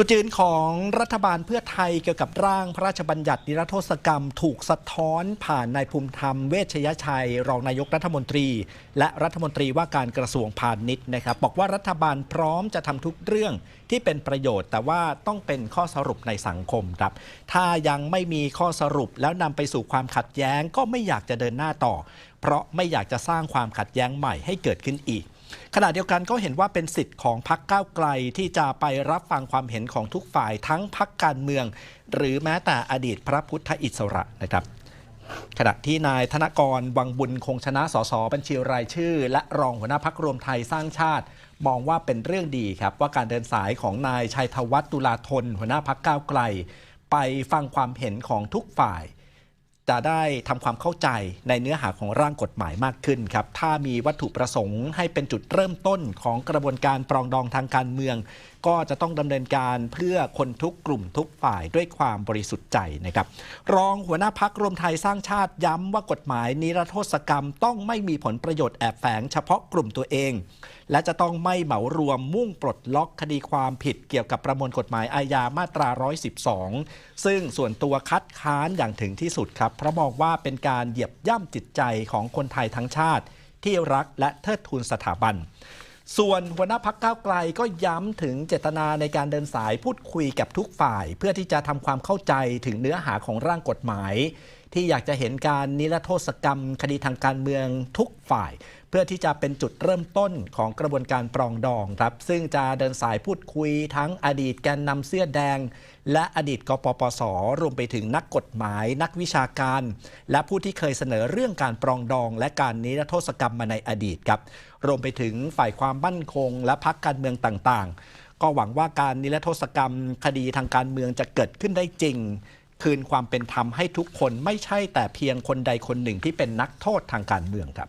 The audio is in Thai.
จุดยืนของรัฐบาลเพื่อไทยเกี่ยวกับร่างพระราชบัญญัตินิรโทษกรรม ถูกสะท้อนผ่านนายภูมิธรรมเวชยชัย รองนายกรัฐมนตรี และรัฐมนตรีว่าการกระทรวงพาณิชย์นะครับ บอกว่ารัฐบาลพร้อมจะทำทุกเรื่องที่เป็นประโยชน์ แต่ว่าต้องเป็นข้อสรุปในสังคมครับ ถ้ายังไม่มีข้อสรุปแล้วนำไปสู่ความขัดแย้งก็ไม่อยากจะเดินหน้าต่อ เพราะไม่อยากจะสร้างความขัดแย้งใหม่ให้เกิดขึ้นอีก ขณะเดียวกันก็เห็นว่าเป็นสิทธิ์ของพักก้าวไกลที่จะไปรับฟังความเห็นของทุกฝ่ายทั้งพักการเมือง หรือแม้แต่อดีตพระพุทธอิสระนะครับขณะที่นายธนกรวังบุญคงชนะสสบัญชีรายชื่อ และรองหัวหน้าพักรวมไทยสร้างชาติ มองว่าเป็นเรื่องดีครับ ว่าการเดินสายของนายชัยธวัฒน์ตุลาธนหัวหน้าพักก้าวไกล ไปฟังความเห็นของทุกฝ่าย จะได้ทำความเข้าใจในเนื้อหาของร่างกฎหมายมากขึ้นครับ ถ้ามีวัตถุประสงค์ให้เป็นจุดเริ่มต้นของกระบวนการปรองดองทางการเมือง ก็จะต้องดำเนินการเพื่อคนทุกกลุ่มทุกฝ่ายด้วยความบริสุทธิ์ใจนะครับ รองหัวหน้าพักรวมไทยสร้างชาติย้ำว่ากฎหมายนิรโทษกรรมต้องไม่มีผลประโยชน์แอบแฝงเฉพาะกลุ่มตัวเอง และจะต้องไม่เหมารวมมุ่งปลดล็อกคดีความผิดเกี่ยวกับประมวลกฎหมายอาญามาตรา 112 ซึ่งส่วนตัวคัดค้านอย่างถึงที่สุดครับเพราะมองว่าเป็นการเหยียบย่ำจิตใจของคนไทยทั้งชาติ ที่รักและเทิดทูนสถาบัน ส่วนหัวหน้าพักก้าวไกลก็ย้ำถึงเจตนาในการเดินสายพูดคุยกับทุกฝ่าย เพื่อที่จะทำความเข้าใจถึงเนื้อหาของร่างกฎหมาย ที่อยากจะเห็นการนิรโทษกรรม คดีทางการเมืองทุกฝ่าย เพื่อที่จะเป็นจุดเริ่มต้นของกระบวนการปรองดองครับ ซึ่งจะเดินสายพูดคุยทั้งอดีตแกนนำเสื้อแดง และอดีตกปปส รวมไปถึงนักกฎหมาย นักวิชาการ และผู้ที่เคยเสนอเรื่องการปรองดอง และการนิรโทษกรรมมาในอดีตครับรวมไปถึงฝ่ายความมั่นคง และพักการเมืองต่างๆก็หวังว่าการนิรโทษกรรมคดีทางการเมืองจะเกิดขึ้นได้จริง คืนความเป็นธรรมให้ทุกคนไม่ใช่แต่เพียงคนใดคนหนึ่งที่เป็นนักโทษทางการเมืองครับ